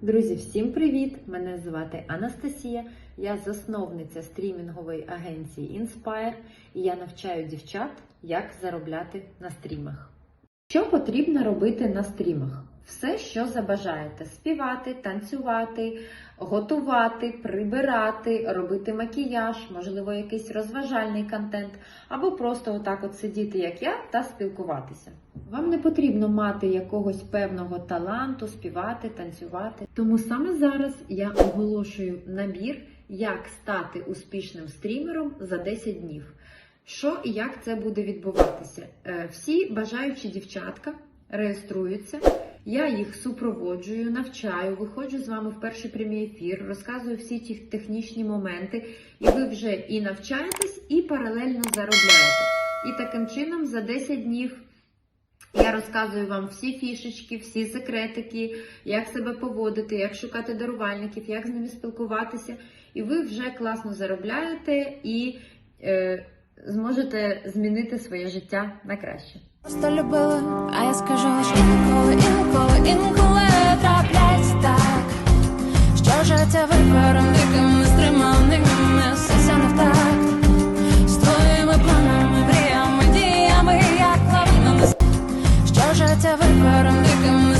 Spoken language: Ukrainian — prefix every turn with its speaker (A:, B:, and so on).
A: Друзі, всім привіт! Мене звати Анастасія. Я засновниця стрімінгової агенції Inspire і я навчаю дівчат, як заробляти на стрімах. Що потрібно робити на стрімах? Все, що забажаєте: співати, танцювати, готувати, прибирати, робити макіяж, можливо, якийсь розважальний контент, або просто отак от сидіти, як я, та спілкуватися. Вам не потрібно мати якогось певного таланту, співати, танцювати. Тому саме зараз я оголошую набір, як стати успішним стрімером за 10 днів. Що і як це буде відбуватися? Е, Всі бажаючі дівчатка реєструються. Я їх супроводжую, навчаю, виходжу з вами в перший прямий ефір, розказую всі ті технічні моменти, і ви вже і навчаєтесь, і паралельно заробляєте. І таким чином за 10 днів я розказую вам всі фішечки, всі секретики, як себе поводити, як шукати дарувальників, як з ними спілкуватися. І ви вже класно заробляєте і е, зможете змінити своє життя на краще.
B: Просто любила, а я скажу що ніколи, інколи, інколи that's ever part of me.